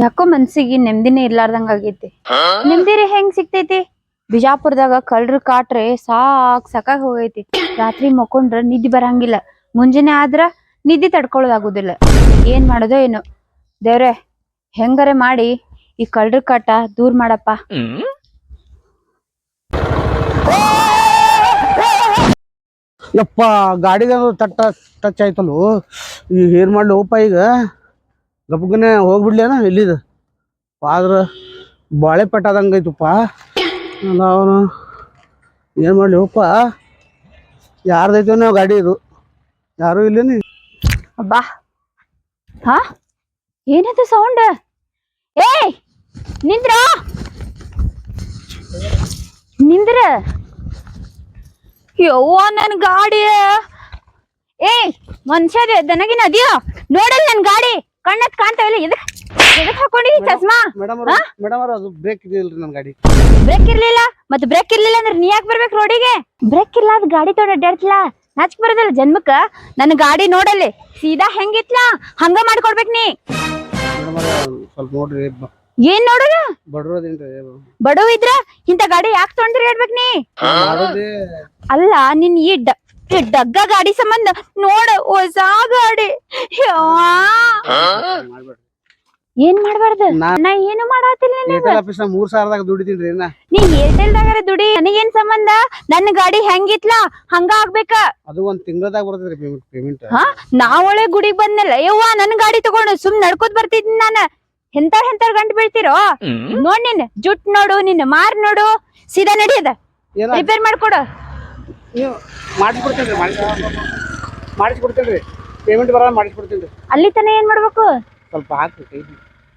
ಯಾಕೋ ಮನ್ಸಿಗೆ ನೆಮ್ಮದಿನೇ ಇರ್ಲಾರ್ದಂಗ ಆಗೈತಿ. ನೆಮ್ಮದಿರಿ ಹೆಂಗ್ ಸಿಗ್ತೈತಿ? ಬಿಜಾಪುರದಾಗ ಕಳ್ರು ಕಾಟ್ರೆ ಸಾಕ್ ಸಾಕಾಗ್ ಹೋಗೈತಿ. ರಾತ್ರಿ ಮಕ್ಕೊಂಡ್ರ ನಿದ್ದಿ ಬರಂಗಿಲ್ಲ. ಮುಂಜಾನೆ ಆದ್ರ ನಿದ್ದಿ ತಡ್ಕೊಳ್ಳೋದಾಗುದಿಲ್ಲ ಏನ್ ಮಾಡೋದೋ ಏನು. ದೇವ್ರೆ ಹೆಂಗಾರೆ ಮಾಡಿ ಈ ಕಳ್ರ ಕಾಟ ದೂರ್ ಮಾಡಪ್ಪ. ಯಪ್ಪ ಗಾಡಿದ ತಟ್ಟ ಟಚ್ ಆಯ್ತಲ್ಲ. ಈಗ ಏನ್ ಮಾಡ್ಲಿ ಓಪ ಈಗ? ಗಪ್ಪಗನೆ ಹೋಗ್ಬಿಡ್ಲೇನ ಇಲ್ಲಿದು? ಆದ್ರೆ ಬಾಳೆ ಪಟ್ಟಾದಂಗೆ ಐತಪ್ಪ. ಅವನು ಏನು ಮಾಡಲಿ ಓಪ ಯಾರ್ದೈತೋ ನಾವು ಗಾಡಿ ಇದು. ಯಾರೂ ಇಲ್ಲೇನಿ? ಅಬ್ಬಾ. ಹಾ? ಏನದು ಸೌಂಡ್ ಏಯ್! ನಿಂದ್ರ? ನಿಂದ್ರ? ಯವ್ವ ನನ್ನ ಗಾಡಿ. ಏಯ್ ಮನುಷ್ಯ ದನಗಿನ ಅದಿಯೋ? ನೋಡಲ್ಲ ನನ್ನ ಗಾಡಿ. ಕಣ್ಣತ್ ಕಾಣ್ತಾವಿಲ್ಲ ಇಲ್ಲ. ಹಾಕೊಂಡಿ ಚಸ್ಮಾ? ಮೇಡಮ್ ಅವ್ರ ಅದು ಬ್ರೇಕ್ ಇದೆಯಲ್ರಿ ನನ್ನ ಗಾಡಿ. ಬ್ರೇಕ್ ಇರ್ಲಿಲ್ಲ? ಮತ್ ಬ್ರೇಕ್ ಇರ್ಲಿಲ್ಲ ಅಂದ್ರೆ ನೀ ಯಾಕೆ ಬರ್ಬೇಕು ರೋಡಿಗೆ? ಬ್ರೇಕ್ ಇಲ್ಲ ಅದ್ ಗಾಡಿ ತೊಡ ಅಡ್ಡಾಡ್ತಿಲ್ಲ. ನಾಚಿಕ್ ಬರೋದಲ್ಲ ಜನ್ಮಕ್ಕ? ನನ್ನ ಗಾಡಿ ನೋಡಲ್ಲಿ. ಸೀದಾ ಹೆಂಗಿತ್ಲಾ? ಹಂಗ ಮಾಡ್ಕೊಡ್ಬೇಕು ನೀ. ಮೇಡಮ್ ಅವ್ರ ಸ್ವಲ್ಪ ನೋಡ್ರಿ. ಬ- ಏನ್ ನೋಡೋಣ ಬಡ್ರೋದೇನ್ರಿ ಬಡವ ಇದ್ರ ಇಂತ ಗಾಡಿ ಯಾಕೆ ತೊಗೊಂಡ್ರಿ ಹೇಳ್ಬೇಕು ನೀ? ಮಾಡೋದೇ ಅಲ್ಲ ನಿನ್ ಈ ಡ- ಈ ಡಗ್ಗ ಗಾಡಿ ಸಂಬಂಧ. ನೋಡ ಹೊಸ ಗಾಡಿ. ಏನ್ ಮಾಡ್ಬಾರ್ದು? ನಾ ಏನು ಮಾಡತ್ತಿಲ್ಲ. ಏರ್ಟೆಲ್ ಆಫೀಸ್ ಮೂರ್ ಸಾವಿರದಾಗ ದುಡಿತೀನಿ ನೀ. ಏರ್ಟೆಲ್ದಾಗರ ದುಡಿ ನನಗೇನ್ ಸಂಬಂಧ? ನನ್ನ ಗಾಡಿ ಹೆಂಗಿತ್ಲ? ಹಂಗ ಆಗ್ಬೇಕ? ಅದು ಒಂದ್ ತಿಂಗಳದಾಗ ಬರ್ತದ್ರಿ ಪೇಮೆಂಟ್ ಪೇಮೆಂಟ್ ಹಾ? ನಾ ಒಳ್ಳೆ ಗುಡಿಗ್ ಬಂದ್ನಲ್ಲ. ಯವ್ವ ನನ್ ಗಾಡಿ ತಗೊಂಡು ಸುಮ್ ನಡ್ಕೋತ್ ಬರ್ತಿದ್ದೀನಿ ನಾನ. ಎಂತ ಎಂತ ಗಂಟ್ ಬೀಳ್ತಿರೋ? ನೋಡ್ ನಿನ್ ಜುಟ್ ನೋಡು ನಿನ್ನ ಮಾರ್ ನೋಡು. ಸೀದಾ ನಡಿಯದ. ರಿಪೇರ್ ಮಾಡ್ಕೊಡು. ನೀವು ಮಾಡಿಸ್ಕೊಡ್ತೀನಿ ರೀ ಮಾಡಿಸ್ಕೊಡ್ತೀನಿ ರೀ ಪೇಮೆಂಟ್ ಬರ ಮಾಡಿಸ್ಕೊಡ್ತೀನಿ ರೀ ಅಲ್ಲಿ ತನ ಏನ್ ಮಾಡ್ಬೇಕು? ಸ್ವಲ್ಪ ಹಾಕ್ರಿ ಕೈ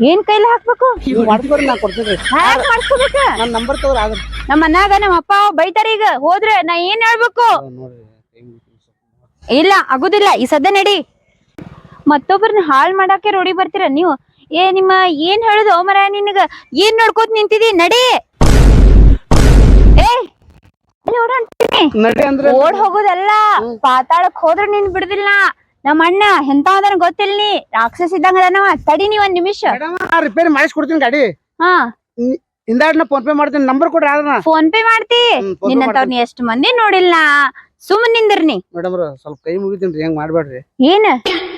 ಏನ್ ಕೈಲಿ ಹಾಕ್ಬೇಕು? ನೀವು ಮಾಡಿಸ್ಕೊಡ್ರಿ ನಾ ಕೊಡ್ತೀನಿ ರೀ ಹ್ಯಾಕ್ ಮಾಡ್ಸ್ಕೊಬೇಕ? ನನ್ನ ನಂಬರ್ ತಗೋರಿ ಆದ್ರೆ. ನಮ್ಮ ಮನ್ಯಾಗ ನಮ್ಮ ಅಪ್ಪ ಬೈತಾರ ಈಗ. ಹೋದ್ರೆ ನಾ ಏನ್ ಹೇಳ್ಬೇಕು? ನೋಡ್ರಿ. ಇಲ್ಲ ಆಗುದಿಲ್ಲ. ಈ ಸದ್ಯ ನಡಿ. ಮತ್ತೊಬ್ಬರನ್ನ ಹಾಳ್ ಮಾಡಾಕೆ ರೋಡಿ ಬರ್ತೀರ ನೀವು? ಏ ನಿಮ್ಮ ಏನ್ ಹೇಳುದು? ಮರ ನಿನಗ ಏನ್ ನೋಡ್ಕೋತ ನಿಂತಿದಿ? ನಡಿ ಏ ಅಲ್ಲಿ ಓಡ್ ಹೊಂಟೀನಿ. ನಡಿ ಅಂದ್ರೆ ಓಡ್ ಹೋಗೋದಲ್ಲ ಪಾತಾಳಕ್ ಹೋದ್ರ ನೀನ್ ಬಿಡುದಿಲ್ಲ. ನಮ್ಮ ಅಣ್ಣ ಎಂತ ಅದನ್ನ ಗೊತ್ತಿಲ್ಲ ನೀ ರಾಕ್ಷಸ ಇದ್ದಂಗ ಅದಾನವ. ತಡಿ ನೀ ಒಂದ್ ನಿಮಿಷ. ರಿಪೇರಿ ಮಾಡಿಸ್ಕೊಡ್ತೀನಿ ಗಾಡಿ. ಹಾ. ಇಂದಾಡ್ ನಾ ಫೋನ್ ಪೇ ಮಾಡ್ತೀನಿ. ನಂಬರ್ ಕೊಡ್ರಿ ಅದನ್ನ ಫೋನ್ ಪೇ ಮಾಡ್ತಿ. phone ಎಷ್ಟ್ ಮಂದಿ ನೋಡಿಲ್ಲ. ಸುಮ್ಮನೆ ನಿಂದಿರ್ನಿ. ಮೇಡಮ್ ಸ್ವಲ್ಪ ಕೈ ಮುಗಿತೀನಿ ಹೆಂಗ್ ಮಾಡ್ಬೇಡ್ರಿ ಏನ?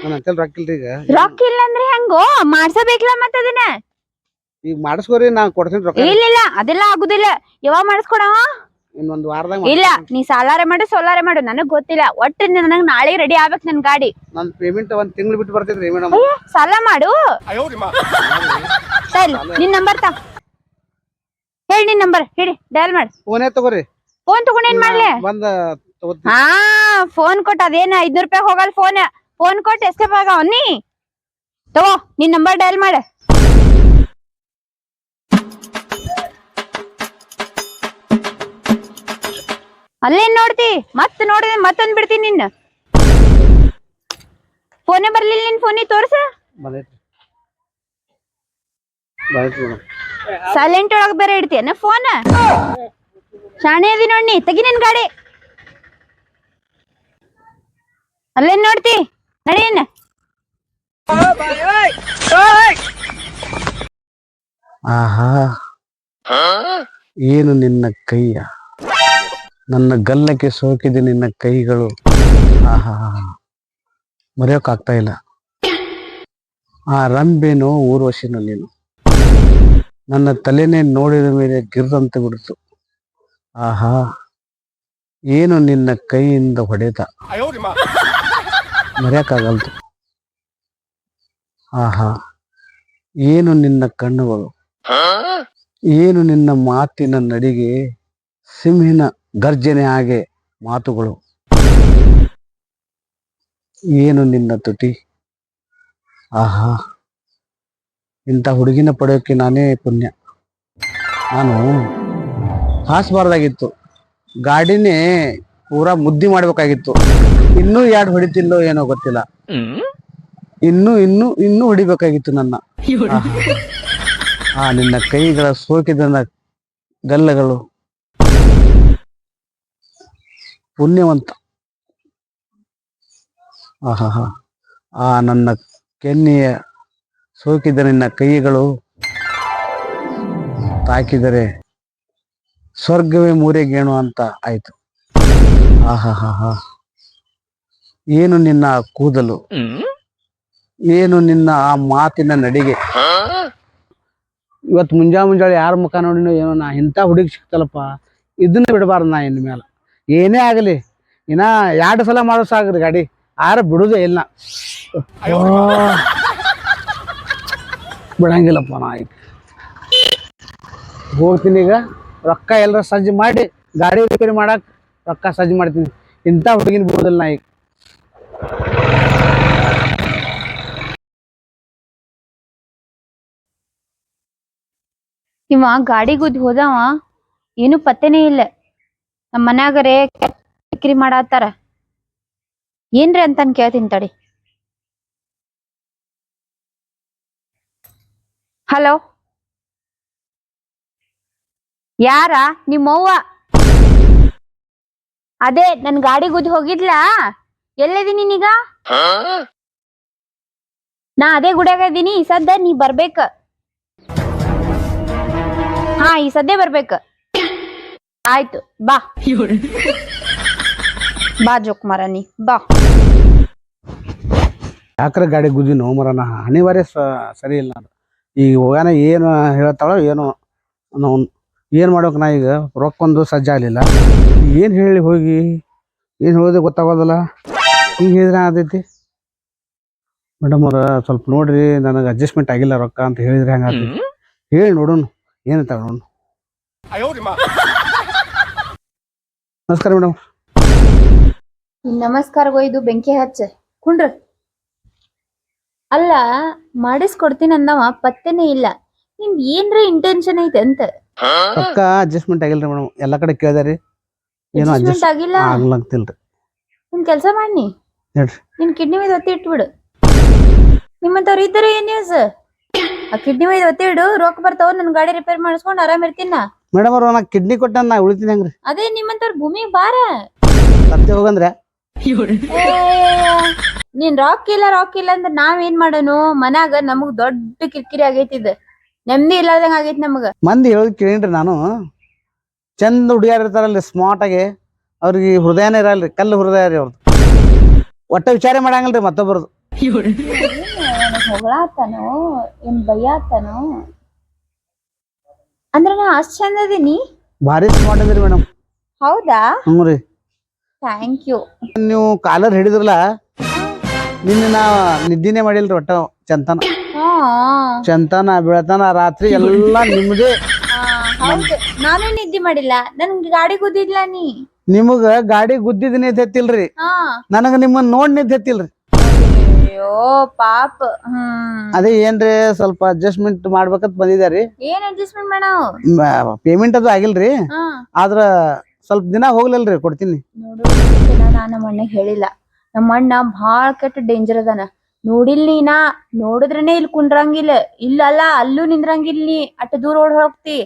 ನನ್ನ ರೊಕ್ಕ ಇಲ್ರಿ ಈಗ. ರೊಕ್ಕ ಇಲ್ಲ ಅಂದ್ರೆ ಹೆಂಗೋ? ಮಾಡ್ಸಬೇಕಲ್ಲ ಮತ್ತ ಅದನ್ನ. ಈಗ ಮಾಡಿಸ್ಕೊರಿ ನಾ ಕೊಡ್ತೀನಿ ರೊಕ್ಕ. ಇಲ್ಲ ಇಲ್ಲ. ಅದೆಲ್ಲ ಆಗುದಿಲ್ಲ. ಯಾವಾಗ ಮಾಡಿಸ್ಕೊಡವ? ಇನ್ನೊಂದ್ ವಾರದಾಗ ಇಲ್ಲ ನೀ ಸಾಲಾರೆ ಮಾಡು ಸೋಲಾರೆ ಮಾಡು ನನಗ್ ಗೊತ್ತಿಲ್ಲ. ಒಟ್ಟು ನನಗ್ ನಾಳೆ ರೆಡಿ ಆಗ್ಬೇಕು ನನ್ ಗಾಡಿ. ನನ್ ಪೇಮೆಂಟ್ ಒಂದ್ ತಿಂಗಳು ಬಿಟ್ಟು ಬರ್ತೈತ್ರಿ ಮೇಡಮ್. ಅಯ್ಯ ಸಾಲ ಮಾಡು. ಸರಿ ನಿನ್ ನಂಬರ್ ತ. ಹೇಳಿ ನಿನ್ ನಂಬರ್ ಹೇಳಿ ಡಯಲ್ ಮಾಡು. ಫೋನೇ ತಗೋರಿ? ಫೋನ್ ತಗೊಂಡ್ ಏನ್ ಮಾಡ್ಲಿ? ಬಂದ ತಗೋತೀನಿ. ಹಾ ಫೋನ್ ಕೊಟ್ಟ ಅದೇನ ಐದ್ನೂರ್ ರೂಪಾಯಿ ಹೋಗಲ್ ಫೋನ್ ಫೋನ್ ಕೊಟ್ಟು ಎಷ್ಟೇ ಬಾಗ ನೀ. ತಗೋ ನಿನ್ ನಂಬರ್ ಡಯಲ್ ಮಾಡ. ಅಲ್ಲೇನ್ ನೋಡ್ತಿ? ಮತ್ ನೋಡಿದ್ರೆ ಮತ್ತೊಂದ್ ಬಿಡ್ತೀನಿ ನಿನ್ನ. ಫೋನೇ ಬರ್ಲಿಲ್ಲ ನಿನ್ ಫೋನಿ ತೋರ್ಸ. ಸೈಲೆಂಟ್ ಒಳಗ್ ಬೇರೆ ಇಡ್ತೀಯನ ಫೋನ್? ಶಾಣೆ ಅದಿ ನೋಡಿ ತೆಗಿ ನಿನ್ ಗಾಡಿ. ಅಲ್ಲೇನ್ ನೋಡ್ತಿ? ನಡೀನ್ ಆಹಾ. ಏನು ನಿನ್ನ ಕೈಯ? ನನ್ನ ಗಲ್ಲಕ್ಕೆ ಸೋಕಿದೆ ನಿನ್ನ ಕೈಗಳು. ಆಹಾ. ಮರೆಯೋಕ್ಕಾಗ್ತಾ ಇಲ್ಲ ಆ ರಂಬೆನೋ ಊರ್ವಶಿನೋ ನೀನು. ನನ್ನ ತಲೆನೇ ನೋಡಿದ ಮೇಲೆ ಗಿರ್ರಂತ ಬಿಡ್ತು. ಆಹಾ. ಏನು ನಿನ್ನ ಕೈಯಿಂದ ಹೊಡೆತ ಮರೆಯಕ್ಕಾಗಲ್ತು ಆಹಾ. ಏನು ನಿನ್ನ ಕಣ್ಣುಗಳು? ಏನು ನಿನ್ನ ಮಾತಿನ ನಡಿಗೆ? ಸಿಂಹಿನ ಗರ್ಜನೆ ಹಾಗೆ ಮಾತುಗಳು. ಏನು ನಿನ್ನ ತುಟಿ? ಆಹಾ. ಇಂಥ ಹುಡುಗಿನ ಪಡೆಯೋಕೆ ನಾನೇ ಪುಣ್ಯ. ನಾನು ಹಾಸ್ಬಾರ್ದಾಗಿತ್ತು. ಗಾಡಿನೇ ಪೂರಾ ಮುದ್ದಿ ಮಾಡ್ಬೇಕಾಗಿತ್ತು. ಇನ್ನೂ ಯಾಡ್ ಹೊಡಿತಿಲ್ಲೋ ಏನೋ ಗೊತ್ತಿಲ್ಲ. ಇನ್ನು ಇನ್ನು ಇನ್ನೂ ಹೊಡಿಬೇಕಾಗಿತ್ತು ನನ್ನ. ಆ ನಿನ್ನ ಕೈಗಳ ಸೋಕಿದ ಗಲ್ಲಗಳು. ಪುಣ್ಯವಂತ. ಆಹಾ ಆ ನನ್ನ ಕೆನ್ನೆಯ ಸೋಕಿದ ನಿನ್ನ ಕೈಗಳು ತಾಕಿದರೆ ಸ್ವರ್ಗವೇ ಮೂರೆಗೇಣು ಅಂತ ಆಯ್ತು. ಆಹಾ ಏನು ನಿನ್ನ ಕೂದಲು? ಏನು ನಿನ್ನ ಆ ಮಾತಿನ ನಡಿಗೆ? ಇವತ್ತು ಮುಂಜಾ ಮುಂಜಾಳೆ ಯಾರ ಮುಖ ನೋಡಿನೋ ಏನೋ ನಾ ಇಂಥ ಹುಡುಗಿ ಸಿಕ್ತಲ್ಲಪ್ಪ, ಇದನ್ನ ಬಿಡಬಾರ್ದು ನಾ ಇನ್ ಮೇಲೆ ಏನೇ ಆಗಲಿ ಇನ್ನ ಎರಡು ಸಲ ಮಾಡೋ ಸಾಕ್ರಿ ಗಾಡಿ. ಆರ ಬಿಡುದೇ ಇಲ್ಲ. ಬಿಡಂಗಿಲ್ಲಪ್ಪ ನಾ ಈಗ ಹೋಗ್ತೀನಿ ಈಗ. ರೊಕ್ಕ ಎಲ್ಲರ ಸಜ್ಜು ಮಾಡಿ ಗಾಡಿ ರಿಪೇರಿ ಮಾಡಕ್ ರೊಕ್ಕ ಸಜ್ಜು ಮಾಡ್ತೀನಿ. ಇಂಥ ಹುಡುಗಿನ ಬಿಡೋದಿಲ್ಲ ನಾ ಈಗ ಇವ ಗಾಡಿ ಗುದ್ದಿ ಹೋದವ ಏನು ಪತ್ತೆನೇ ಇಲ್ಲ. ನಮ್ಮ ಮನ್ಯಾಗರೇ ಕಿರಿ ಮಾಡತ್ತಾರ. ಏನ್ರಿ ಅಂತನ್ ಕೇಳ್ತೀನಿ ತಡಿ. ಹಲೋ? ಯಾರ? ನಿಮ್ಮವ್ವ? ಅದೇ, ನನ್ ಗಾಡಿ ಗುದ್ದಿ ಹೋಗಿದ್ಲಾ? ಎಲ್ಲಿದೀನಿ ನೀನೀಗ? ನಾ ಅದೇ ಗುಡಿಯಾಗ ಇದೀನಿ ಸದ್ದ ನೀ ಬರ್ಬೇಕ. ಹಾ, ಈ ಸದ್ಯ ಬರ್ಬೇಕ. ಆಯ್ತು ಬಾ. ಬಾ ಜೋಕ್ ಮರನಿ ಬಾ. ಯಾಕ್ರೆ ಗಾಡಿ ಗುದ್ದಿ ನೋ ಮರನ ಅನಿವಾರ್ಯ ಸ- ಸರಿ ಇಲ್ಲ ಅದು ಈಗ ಹೋಗಾನ ಏನು ಹೇಳ್ತಾಳೋ ಏನೋ ನಾವು ಏನು ಮಾಡೋಕೆ ನಾ ಈಗ? ರೊಕ್ಕೊಂದು ಸಜ್ಜಾಗಲಿಲ್ಲ ಏನು ಹೇಳಿ ಹೋಗಿ? ಏನು ಹೇಳೋದು ಗೊತ್ತಾಗೋದಲ್ಲ. ಹಿಂಗೆ ಹೇಳಿದ್ರೆ ಆದೈತಿ ಮೇಡಮ್ ಅವ್ರ ಸ್ವಲ್ಪ ನೋಡ್ರಿ ನನಗೆ ಅಡ್ಜಸ್ಟ್ಮೆಂಟ್ ಆಗಿಲ್ಲ ರೊಕ್ಕ ಅಂತ ಹೇಳಿದ್ರೆ ಹೆಂಗೆ ಹೇಳಿ ನೋಡೋಣ ಏನಂತ ನೋಡೋಣ. ನಮಸ್ಕಾರ ಮೇಡಮ್. ನಮಸ್ಕಾರ ಇದು ಬೆಂಕಿ ಹಚ್ಚ. ಕುಂಡ್ರ. ಅಲ್ಲ ಮಾಡಿಸ್ಕೊಡ್ತೀನಿ ಅಂದವ ಪತ್ತೆನೇ ಇಲ್ಲ. ನಿಮ್ ಏನ್ರ ಇಂಟೆನ್ಷನ್ ಐತೆ ಅಂತ? ಪಕ್ಕ ಅಡ್ಜಸ್ಟ್ಮೆಂಟ್ ಆಗಿಲ್ಲ ಮೇಡಮ್. ಎಲ್ಲ ಕಡೆ ಕೇಳ್ದಾರಿ. ಏನೋ ಅಡ್ಜಸ್ಟ್ ಆಗಿಲ್ಲ? ಆಗ್ಲಂತಿಲ್ರಿ ನಿನ್ ಕೆಲಸ ಮಾಡಿ ಹೇಳ್ರಿ. ನಿನ್ ಕಿಡ್ನಿ ಮೇಲೆ ಒತ್ತಿ ಇಟ್ಬಿಡು. ನಿಮ್ಮಂತವ್ರು ಇದ್ದಾರೆ ಏನ್ ನ್ಯೂಸ್ ಆ ಕಿಡ್ನಿ ಮೇಲೆ ಒತ್ತಿ ಇಡು ರೊಕ್ಕ ಬರ್ತಾವ ನನ್ ಗಾಡಿ ರಿಪೇರ್ ಮಾಡಿಸ್ಕೊಂಡು ಆರಾಮ್ ಇರ್ತೀನ. ಮೇಡಮ್ ಅವ್ರ ನಾ ಕಿಡ್ನಿ ಕೊಟ್ಟ ನಾ ಉಳಿತೀನಿ ಹಂಗ್ರಿ. ಅದೇ ನಿಮ್ಮಂತವ್ರ ಭೂಮಿ ಬಾರ ಸತ್ಯ ಹೋಗಂದ್ರೆ? ನೀನ್ ರಾಕ್ ಇಲ್ಲ ರಾಕ್ ಇಲ್ಲ ಅಂದ್ರೆ ನಾವ್ ಏನ್ ಮಾಡೋನು? ಮನ್ಯಾಗ ನಮಗ್ ದೊಡ್ಡ ಕಿರಿಕಿರಿ ಆಗೈತಿ ಇದ್ ನೆಮ್ಮದಿ ಇಲ್ಲಾರ್ದಂಗ ಆಗೈತಿ ನಮಗ. ಮಂದಿ ಹೇಳೋದು ಕೇಳಿನ್ರಿ ನಾನು. ಚಂದ ಹುಡುಗಿಯರ್ ಇರ್ತಾರಲ್ರಿ ಸ್ಮಾರ್ಟ್ ಆಗಿ. ಅವ್ರಿಗೆ ಹೃದಯನೇ ಇರಲ್ರಿ ಕಲ್ಲು ಹೃದಯ ರೀ ಅವ್ರದ್ದು ಒಟ್ಟ ವಿಚಾರ ಮಾಡಂಗಲ್ರಿ ಮತ್ತೊಬ್ಬರದು. ಹೊಗಳಾತನೋ? ಏನ್ ಬೈಯಾತನೋ? ಅಂದ್ರ ನಾ ಅಷ್ಟ್ ಚಂದ ಅದೀನಿ. ಭಾರಿ ಸ್ಮಾರ್ಟ್ ಅದಿರಿ ಮೇಡಮ್ ಹೌದಾ? ಹ್ಞೂ ರೀ. ಥ್ಯಾಂಕ್ ಯು ನೀವು ಕಾಲರ್ ಹಿಡಿದ್ರಲ್ಲ ನಿನ್ನೆ ನಾ ನಿದ್ದಿನೇ ಮಾಡಿಲ್ರಿ ಒಟ್ಟ ಚಂತನ. ಹಾ. ಚಂತನ ಬೆಳತನ ರಾತ್ರಿ ಎಲ್ಲ ನಿಮ್ದೇ. ನಾನು ಹೌದು. ನಾನೇ ನಿದ್ದೆ ಮಾಡಿಲ್ಲ. ನನ್ಗೆ ಗಾಡಿ ಗುದ್ದಿದ್ಲ ನೀ? ನಿಮಗ ಗಾಡಿ ಗುದ್ದಿದ್ ನಿದ್ದೆತ್ತಿಲ್ರಿ ಹಾ. ನನಗ ನಿಮ್ಮನ್ನ ನೋಡ್ ನಿದ್ದೆತ್ತಿಲ್ರಿ ಅಯ್ಯೋ ಪಾಪ. ಹ್ಮ್. ಅದೇ ಏನ್ರಿ ಸ್ವಲ್ಪ ಅಡ್ಜಸ್ಟ್ಮೆಂಟ್ ಮಾಡ್ಬೇಕಂತ ಬಂದಿದ್ದಾರಿ ಏನ್ ಅಡ್ಜಸ್ಟ್ಮೆಂಟ್ ಮಾಡಾವ್? ಪೇಮೆಂಟ್ ಅದು ಆಗಿಲ್ರಿ. ಹಾ. ಆದ್ರ ಸ್ವಲ್ಪ ದಿನ ಹೋಗ್ಲಿಲ್ರಿ ಕೊಡ್ತೀನಿ. ನೋಡು ನಾ ನಮ್ಮ ಅಣ್ಣಗ್ ಹೇಳಿಲ್ಲ. ನಮ್ಮ ಅಣ್ಣ ಭಾಳ ಕೆಟ್ಟ ಡೇಂಜರ್ ಅದಾನ. ನೋಡಿಲ್ ನೀನಾ ನೋಡಿದ್ರೇನೆ ಇಲ್ಲಿ ಕುಂಡ್ರಂಗಿಲ್ಲ ಇಲ್ಲಲ್ಲ ಅಲ್ಲೂ ನಿಂದ್ರಂಗಿಲ್ಲ ನೀ. ಅಟ್ ದೂರ ಓಡ್ ಹೋಗ್ತಿ.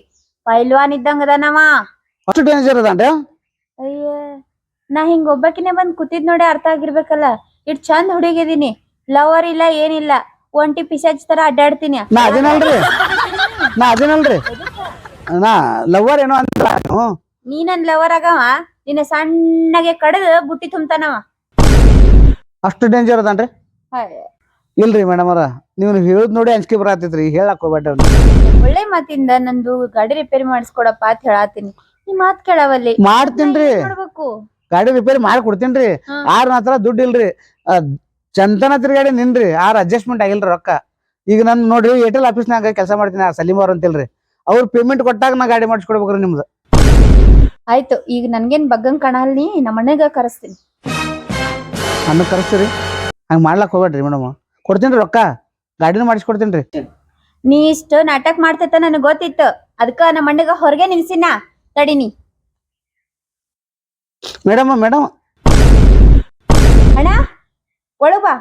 ಪೈಲ್ವಾನ್ ಇದ್ದಂಗ ಅದಾನವ. ಅಷ್ಟು ಡೇಂಜರ್ ಅದಾನ್ರಿ? ಅಯ್ಯ ನಾ ಹಿಂಗ ಒಬ್ಬಕಿನೇ ಬಂದ್ ಕೂತಿದ್ ನೋಡಿ ಅರ್ಥ ಆಗಿರ್ಬೇಕಲ್ಲ. ಇಟ್ ಚಂದ ಹುಡುಗಿದೀನಿ. ಲವರ್ ಇಲ್ಲ ಏನಿಲ್ಲ. ಒಂಟಿ ಪಿಸಾಚ್ ತರ ಅಡ್ಡಾಡ್ತೀನಿ. ನಾ ಅದೇನಲ್ರಿ? ನಾ ಅದೇನಲ್ರಿ? ನಾ ಲವರ್ ಏನೋ ಅಂತ ನಾನು. ನೀ ನನ್ ಲವರ್ ಆಗವ? ನಿನ್ನ ಸಣ್ಣಗೆ ಕಡದು ಬುಟ್ಟಿ ತುಂಬತಾನವ. ಅಷ್ಟು ಡೇಂಜರ್ ಅದಾನ್ರಿ? ಇಲ್ರಿ ಮೇಡಮ್ ಅವ್ರ. ನೀವು ಹೇಳುದ್ ನೋಡಿ ಅಂಜಿಕೆ ಬರತೈತ್ರಿ. ಹೇಳಕ್ ಹೋಗ್ಬೇಡ್ರಿ ಒಳ್ಳೆ ಮಾತಿಂದ ನಂದು ಗಾಡಿ ರಿಪೇರಿ ಮಾಡಿಸ್ಕೊಡಪ್ಪ ಅಂತ ಹೇಳಾತೀನಿ. ನೀ ಮಾತ್ ಕೇಳವಲ್ಲಿ. ಮಾಡ್ತೀನ್ರಿ. ಗಾಡಿ ರಿಪೇರಿ ಮಾಡಿ ಕೊಡ್ತೀನ್ರಿ. ಆರ್ ಹತ್ರ ದುಡ್ಡು ಇಲ್ರಿ. ಆ, ಚಂತನ ತಿರ್ಗಾಡಿ ನಿನ್ರಿ ಆರ್ ಅಡ್ಜಸ್ಟ್ಮೆಂಟ್ ಆಗಿಲ್ರಿ ರೊಕ್ಕ. ಈಗ ನನ್ ನೋಡ್ರಿ ಏರ್ಟೆಲ್ ಆಫೀಸ್ನಾಗ ಕೆಲಸ ಮಾಡ್ತೀನಿ ಆ ಸಲೀಮ್ ಅವ್ರ ಅಂತಿಲ್ರಿ. ಅವ್ರ ಪೇಮೆಂಟ್ ಕೊಟ್ಟಾಗ ನಾ ಗಾಡಿ ಮಾಡಿಸ್ಕೊಡ್ಬೇಕ್ರಿ ನಿಮ್ದು. ಆಯ್ತು ಈಗ ನನ್ಗೇನ್ ಬಗ್ಗಂಗ್ ಕಾಣಲ್ ನೀ ನಮ್ಮ ಮನೆಗ ಕರೆಸ್ತೀನಿ. ನನ್ನ ಕರೆಸ್ತೀರಿ? ಹಂಗ ಮಾಡ್ಲಾಕ್ ಹೋಗ್ಬೇಡ್ರಿ ಮೇಡಮ್. ಕೊಡ್ತೀನಿ ರೊಕ್ಕ. ಗಾಡಿನ ಮಾಡಿಸ್ಕೊಡ್ತೀನಿ ನೀ ಇಷ್ಟ ನಾಟಕ ಮಾಡ್ತೈತ ನನಗ್ ಗೊತ್ತಿತ್ತು. ಅದಕ್ಕ ನಮ್ಮ ಅಣ್ಣಗ ಹೊರಗೆ ನಿಲ್ಸಿನ. ತಡಿನಿ ಮೇಡಮ್ ಮೇಡಮ್. ಅಣ್ಣ? ಒಳಗ್ ಬಾ